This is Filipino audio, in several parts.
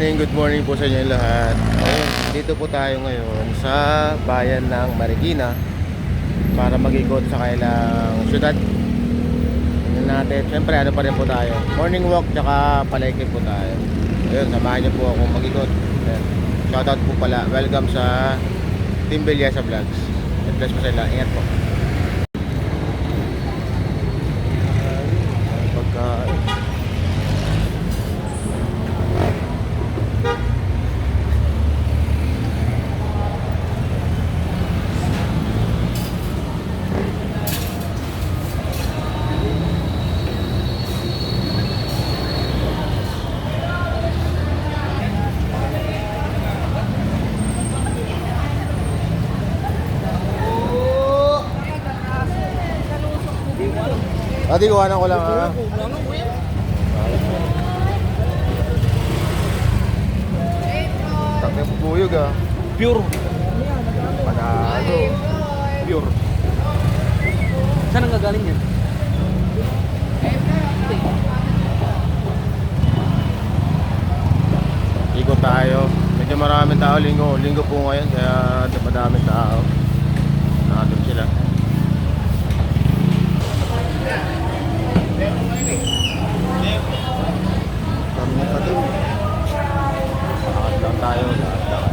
morning, good morning po sa inyo lahat. Ayun, dito po tayo ngayon sa bayan ng Marikina para mag-ikot sa kailang syudad. Tingnan natin, siyempre ano pa rin po tayo. Morning walk tsaka palengke po tayo. Ayun, samahan niyo po ako mag-ikot. Shoutout po pala. Welcome sa Team Belyasa Vlogs. God bless po sa inyo. Ingat po. Ay, Pagkain. Ate, kuhanan ko lang ha. Takip buyog ah. Pure. Panalo. Pure. Saan ang gagaling yan? Ikot tayo. Medyo maraming tao linggo. Linggo po ngayon kaya madaming tao. Nakatip sila. Kami pa din. Lakad lang tayo. Lakad lang.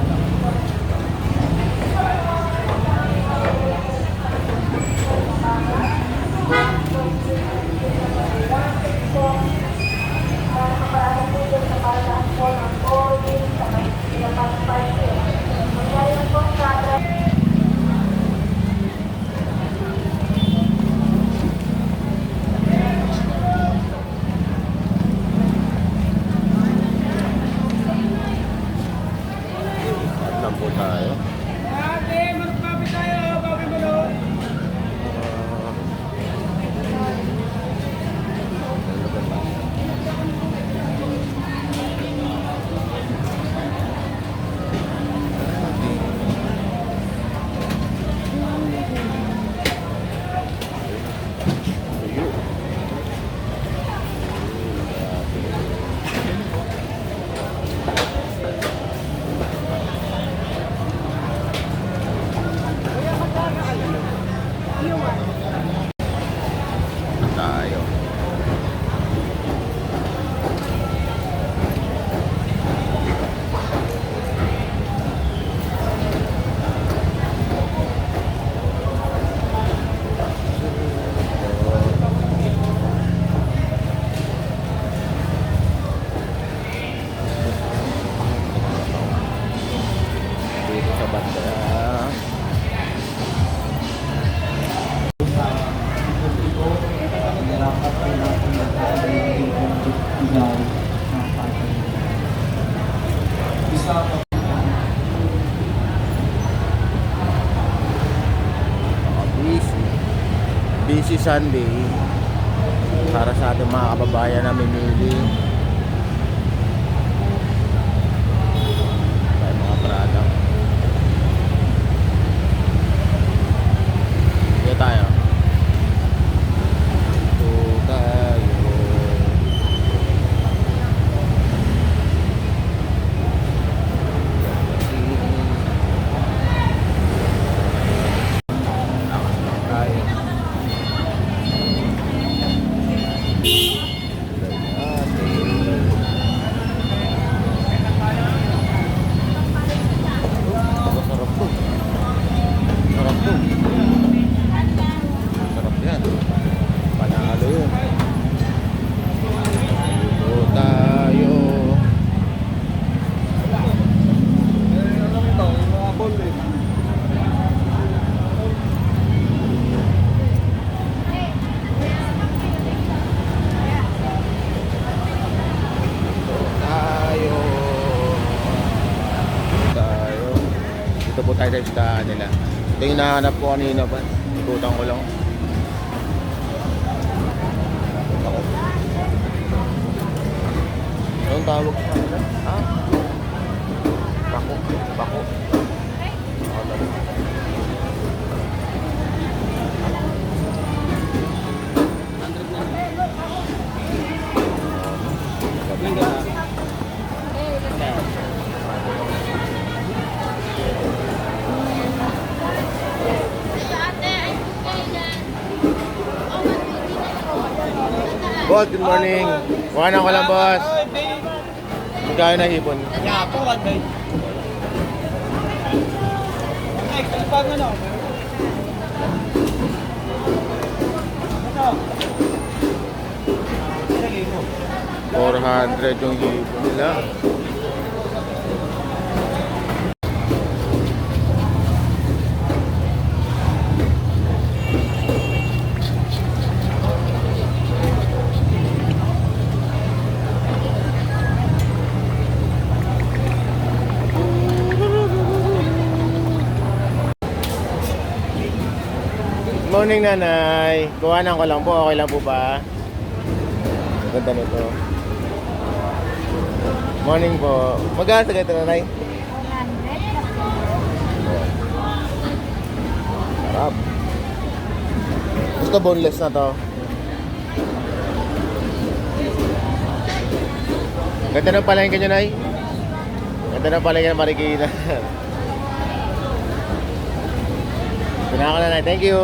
Po tayo. 山顶 Tayo sa nila. Ito yung nahanap ko kanina pa. Ikutan ko lang. Ako. Anong tawag sa kanila? Ha? Bako. Bako. Ako lang. Boss, good morning. Kuhanan ko lang, boss. Magkano na hipon? Yeah, po, one day. Ay, kalpang ano? Ano? Ilagay mo. 400 yung hipon nila. Morning, nanay. Kuhanan ko lang po. Okay lang po ba? Ang Ganda nito. Morning po. Magkano sa ganito, nanay? Sarap. Gusto boneless na to. Ganda ng palengke nyo, Nay. Ganda ng palengke ng Marikina. Pinaka na, Nay. Thank you.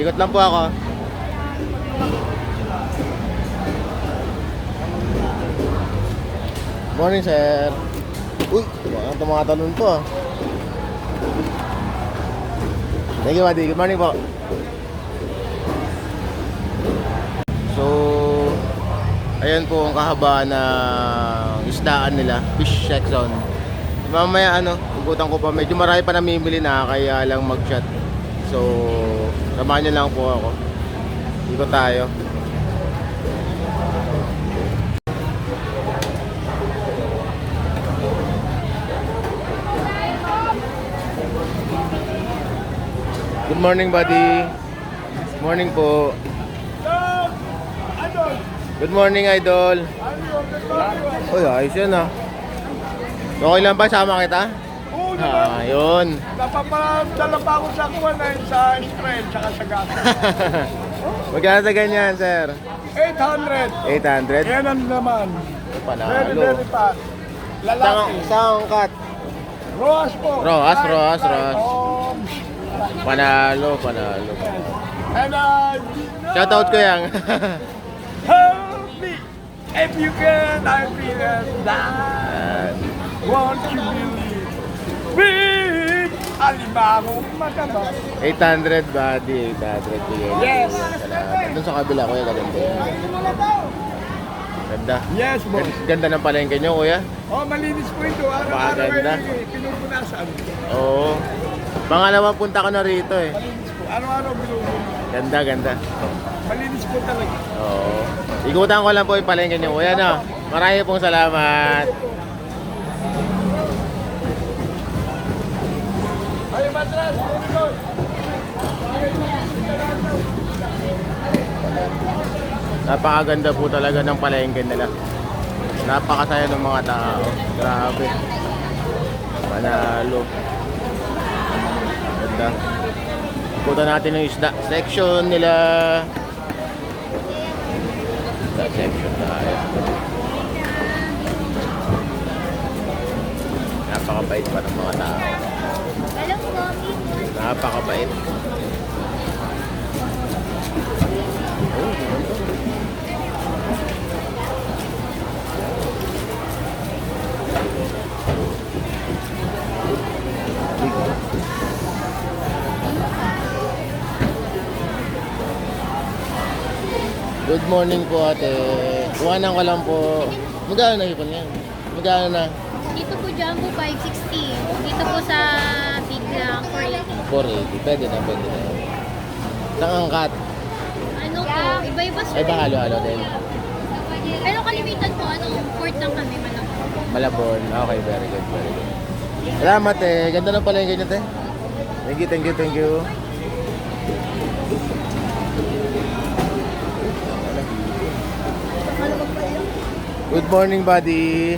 Ikot lang po ako. Morning, sir. Uy, mga tumatalon po. Thank you, buddy. Good morning po. So, ayan po ang kahabaan ng isdaan nila, fish section. Mamaya ano, ugutan ko pa, medyo marami pa namimili na, kaya lang mag-shot. So, samahan niyo lang po ako. Ikot tayo. Good morning, buddy. Morning po. Good morning, idol. Uy, ayos yan ah. Okay lang ba? Sama kita? Ah, yun. Napapadala pa ako sa kuha na yun sa spread, saka sa gas. Magkano sa ganyan, sir? 800. 800? Yan ang naman. Very, Panalo. very fast. Saan, Lalaki. saan cut? Roas po. Roas, Roas. Roas. Panalo, panalo. And uh, Shoutout ko yan. help me. If you can, I feel that. Won't you believe? Big alimango mataba. 800, buddy. 800 bigay. Yes. Salamat. Doon sa kabila, kuya, gaganda yan. Ganda. Yes, boss. Ganda ng palengke nyo, kuya. Oh, malinis po ito. Araw-araw Maganda. ay pinupunasan. Oo. Pangalawang punta ko na rito eh. Malinis po. Araw-araw pinupunasan. Ganda, ganda. Malinis po talaga. Oo. Ikutan ko lang po yung palengke niyo, kuya, no? Marami pong salamat. Ay, matras! Napakaganda po talaga ng palengke nila. Napakasaya ng mga tao. Grabe. Manalo. Ganda. Ikutan natin yung isda section nila. Isda section tayo. Napakabait pa ng mga tao. Napakabait. Good morning po ate. Kuhanan ko lang po. Magkano na ipon yan? Magkano na? Dito po Jumbo 560. Dito po sa lang 480. 480. Pwede na, pwede na. Saan ang cut? Ano po, iba-iba sir. Ay, ba halo-halo din? Pero kalimitan po, ano, port lang kami manok. Malabon. Okay, very good, very good. Salamat eh. Ganda na pala yung ganyan eh. Thank you, thank you, thank you. Good morning, buddy.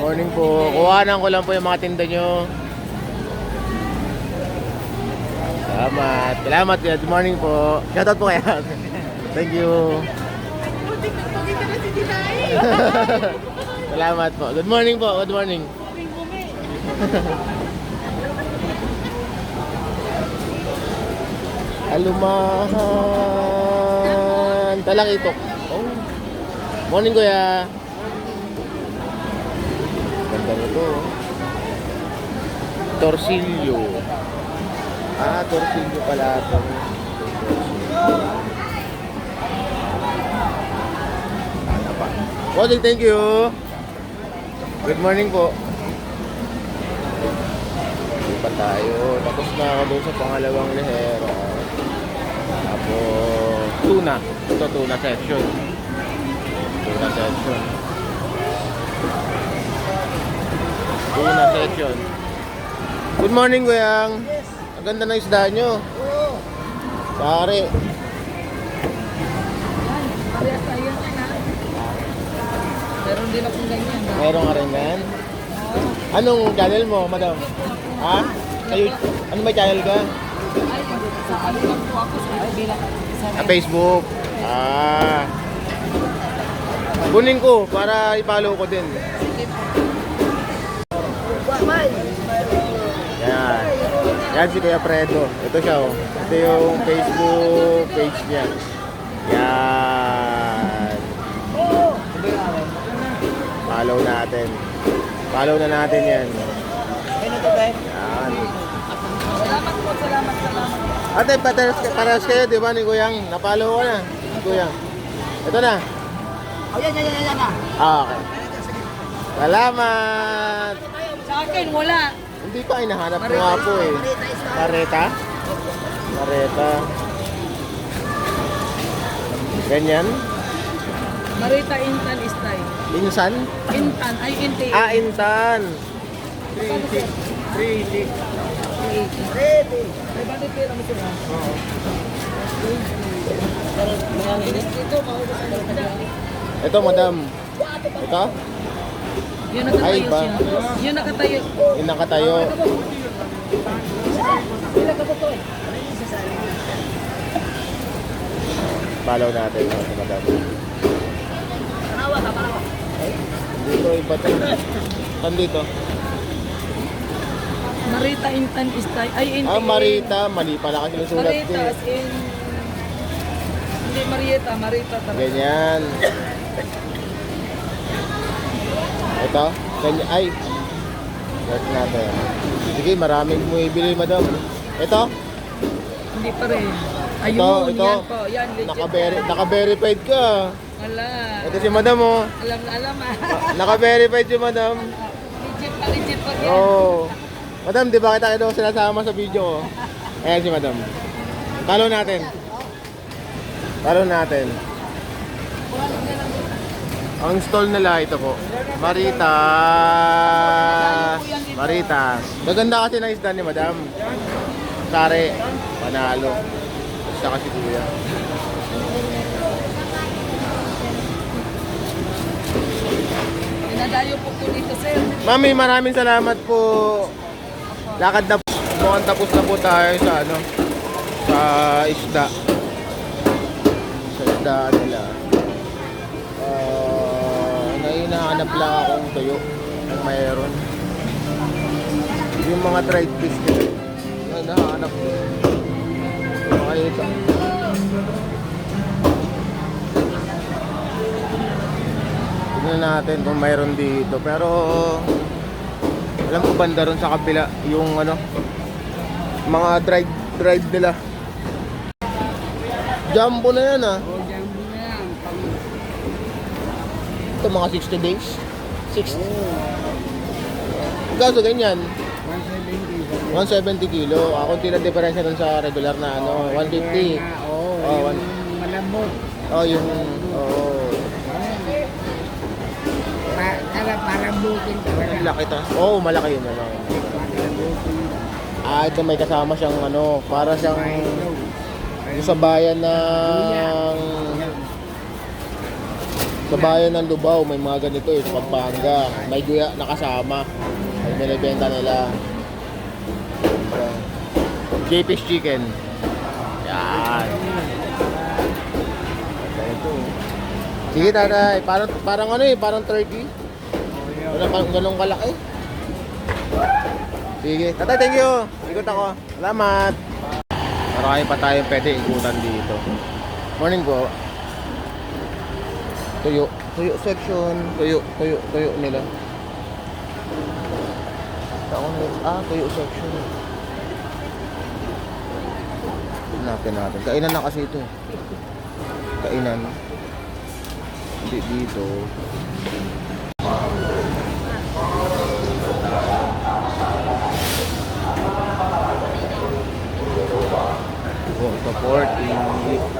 Morning po. Kuhanan ko lang po yung mga tinda nyo. Salamat. Salamat. Good morning po. Shoutout po kaya. Thank you. Salamat po. Good morning po. Good morning. Alumahan. Talang itok. Oh. Morning, kuya. Ganda nito. oh. Torsilyo. Ah, torsilyo pala ito. Ano? Bossing, thank you. Good morning po. Pa tayo. Tapos na ako doon sa pangalawang lehera. Tapos, tuna. Ito, tuna section. Tuna section. Tuna section. Good morning, Kuyang. Ang ganda ng isda nyo. Pare. Parehas tayo yan ha. Meron din akong ganyan ha. Meron ka rin yan? Anong channel mo, madam? Ha? Kayo, ano may channel ka? Ay, sa ano lang po ako sa bilang sa Facebook. Ah. Kunin ko para i-follow ko din. Yan. Yan si Kuya Fredo. Ito siya oh. Ito yung Facebook page niya. Yan. Follow natin. Follow na natin yan. Yan. Salamat po, salamat, salamat. Ate, pares, pares kayo, di ba, ni Kuyang? Napalo ko na, ni Kuyang. Ito na. Oh, yan, yan, yan, yan na. Ah, okay. Salamat! Sa akin, wala. Hindi pa, hinahanap ko nga po eh. Kareta? Kareta. Ganyan? Marita Intan Istay. Insan? Intan, ay Inte. Ah, Intan. 3-6. 3-6. Ready. May bakit pera mo sila? Oo. Ito, madam. Ito? Yun nakatayo Ay, ba? siya. Yun nakatayo. Yung nakatayo. Follow natin oh, si madam. Parawa ka, parawa. Dito, iba to. Saan dito? Marita Intan Istay. Ay, Inte. Ah, Marita. Mali pala kasi yung sulat ko. Marita eh. as in... Hindi Marieta, Marita talaga. Ganyan. Ito? Ganyan. Ay. Search natin. Sige, maraming bumibili, madam. Ito? Hindi pa rin. Ito, Ayun, ito. yan po. Yan, legit. Naka-veri- Naka-verified ka. Wala. Ito si madam, oh. Alam na alam ah. Naka-verified si madam. legit pa, legit pa yan. Oo. Oh. Madam, di ba kita daw sinasama sa video ko? Ayan si madam. Follow natin. Follow natin. Ang stall nila ito po. Marita. Marita. Maganda kasi ng isda ni madam. Sare. Panalo. Basta kasi kuya. Dinadayo po po dito, sir. Mami, maraming salamat po. Lakad na po. Mukhang tapos na po tayo sa ano sa isda. Sa isda nila. Uh, nainahanap lang akong tuyo kung mayroon. Yung mga dried fish nila. Ay, nahanap ko. Ito. Tignan natin kung mayroon dito. Pero alam ko banda ron sa kabila yung ano mga dried dried nila. Jumbo na yan ah. O, jambo na yan. Ito mga 60 days. 60. Gaso ganyan. 170 kilo. Ako tila diferensya dun sa regular na ano, 150. Oo, Oh, one, malambot. oh yung oh, Pa, para, parang bukin talaga. ang laki ta. Oh, malaki yun ano. Ah, ito may kasama siyang ano, para siyang yung sa bayan ng sa bayan ng Lubao may mga ganito eh, sa Pampanga. May guya na kasama. Ay binibenta nila. So, JP's Chicken. Yan. Sige tatay, parang, parang ano eh, parang turkey. Wala parang ganun kalaki. Sige, tatay thank you. Ikot ako. Salamat. Marami pa tayong pwede ikutan dito. Morning po. Tuyo. Tuyo section. Tuyo, tuyo, tuyo nila. Ako na Ah, tuyo section. Hanapin natin. Kainan na kasi ito. eh. Kainan. Hindi dito. Oh, ito 40.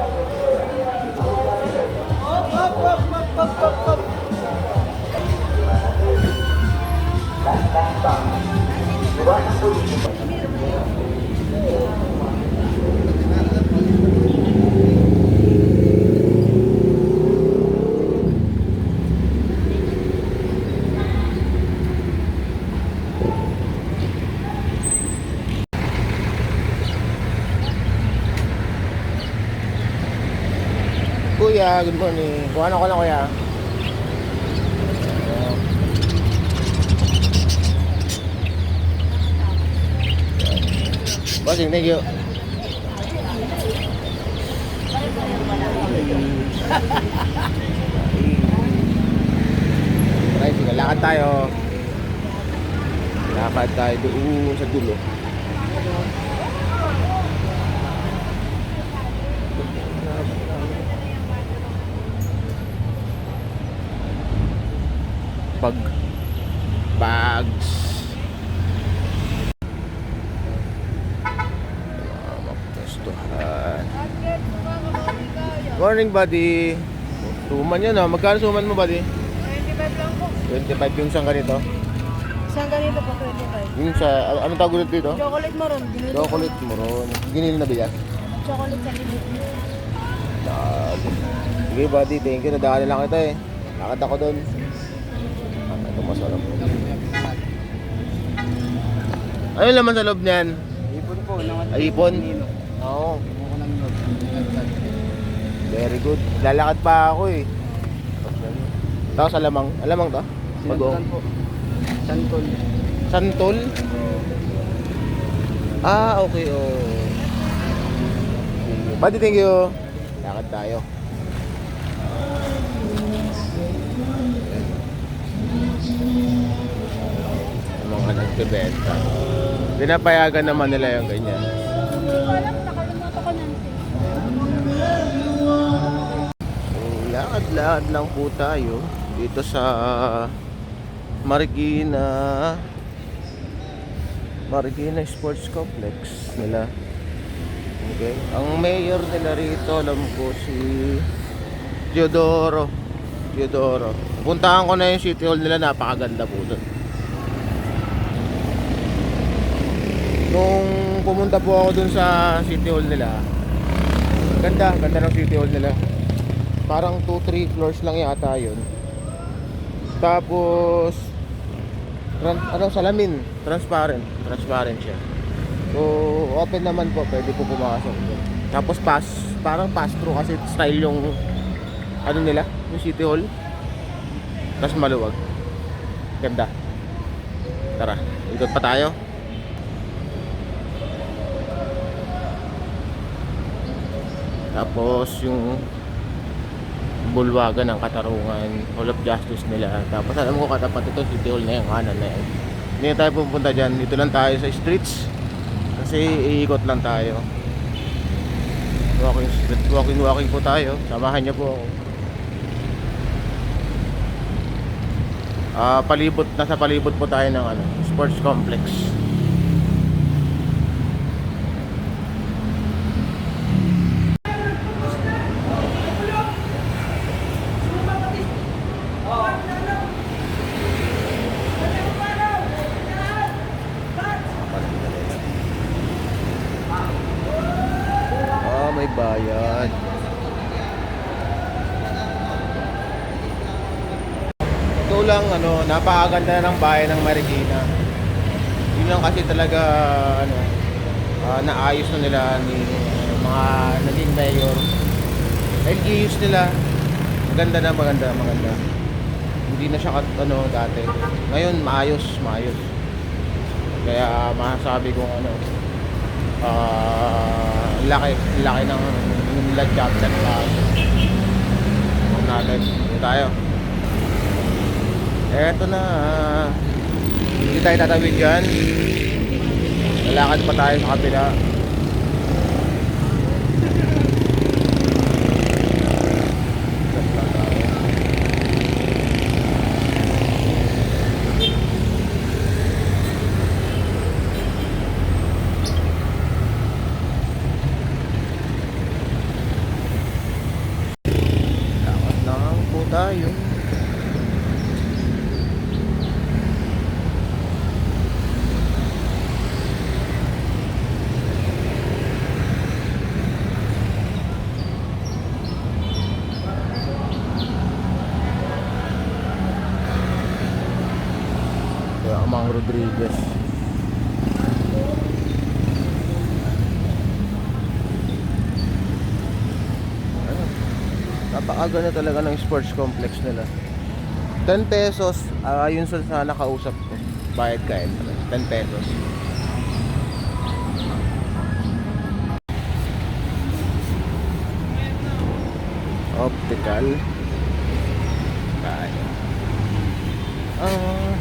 Thank you. Kuya, good morning. Kuha na ko na kuya. Ayan. Bossing, thank you. Right, sige, lakad tayo. Lakad tayo doon sa dulo. Pag bags. Mga mapwestuhan. Morning, buddy. Suman yan, ah. Magkano suman mo, buddy? 25 lang po. 25 yung isang ganito. Isang ganito po, 25. Yung sa, ano- tawag ulit dito? Chocolate maroon. Ginili ko. Chocolate moron. Ginil na biyak. Chocolate sa. Tag. Sige, buddy. Thank you. Nadaanan lang kita eh. Lakad ako doon. Masarap. Ano yung laman sa loob niyan? Ipon po. Ay, ipon? Oo. Very good. Lalakad pa ako eh. Tapos alamang. Alamang to? Bago. Sinundan po. Santol. Santol? Ah, okay. Oh. Buddy, thank you. Lakad tayo. Nagbebenta. Pinapayagan naman nila yung ganyan. Lakad-lakad lang po tayo dito sa Marikina Marikina Sports Complex nila. Okay. Ang mayor nila rito, alam ko si Teodoro. Teodoro. Puntahan ko na yung City Hall nila, napakaganda po doon. Nung pumunta po ako dun sa City Hall nila, ganda, ganda ng City Hall nila. Parang 2-3 floors lang yata yun. Tapos, tran- ano, salamin, transparent, transparent siya. So, open naman po, pwede po pumasok. Tapos pass, parang pass through kasi style yung ano nila, yung City Hall. Tapos maluwag. Ganda. Tara, ikot pa tayo. Tapos yung bulwagan ng katarungan, Hall of Justice nila. Tapos alam ko katapat ito, City Hall na yung kanan na yan. Hindi tayo pupunta dyan. Dito lang tayo sa streets. Kasi iikot lang tayo. Walking street, walking walking po tayo. Samahan niyo po ako. Ah, palibot, nasa palibot po tayo ng ano, sports complex. Napakaganda ng bayan ng Marikina. Yun lang kasi talaga, ano, ah, naayos na nila ni mga naging mayor. LGUs nila, maganda na, maganda, maganda. Hindi na siya ano, dati. Ngayon, maayos, maayos. Kaya masasabi kong ano, ah, laki, laki ng nila chapter. Huwag natin, tayo. Eto na, ah, hindi tayo tatawid dyan. Lalakad pa tayo sa kabila. Lakad lang po tayo. Kaya Amang Rodriguez. Ano? Napakaganda talaga ng sports complex nila. 10 pesos, ah yun sa sa nakausap ko. Bayad ka 10 pesos. Optical. Kaya. Ah,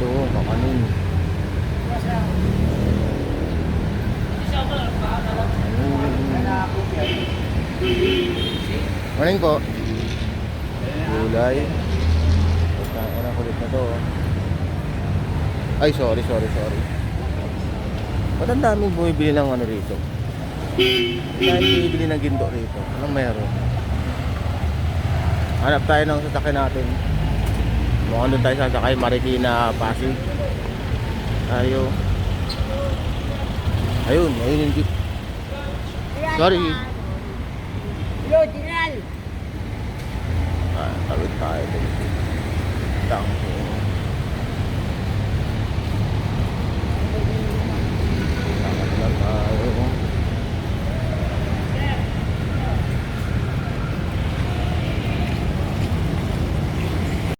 Ito, makanin. Morning po. Gulay. Pagkain ang kulit na to. Ay, sorry, sorry, sorry. Ba't ang daming bumibili ng ano rito? Dahil bumibili ng ginto rito. Anong meron? Hanap tayo ng sasakyan natin. Mukhang doon tayo sasakay Marikina, Pasig. Tayo. Ayun, ayun yung jeep. Sorry. Yo, General! Ah, tawid tayo. Dun. Tangko.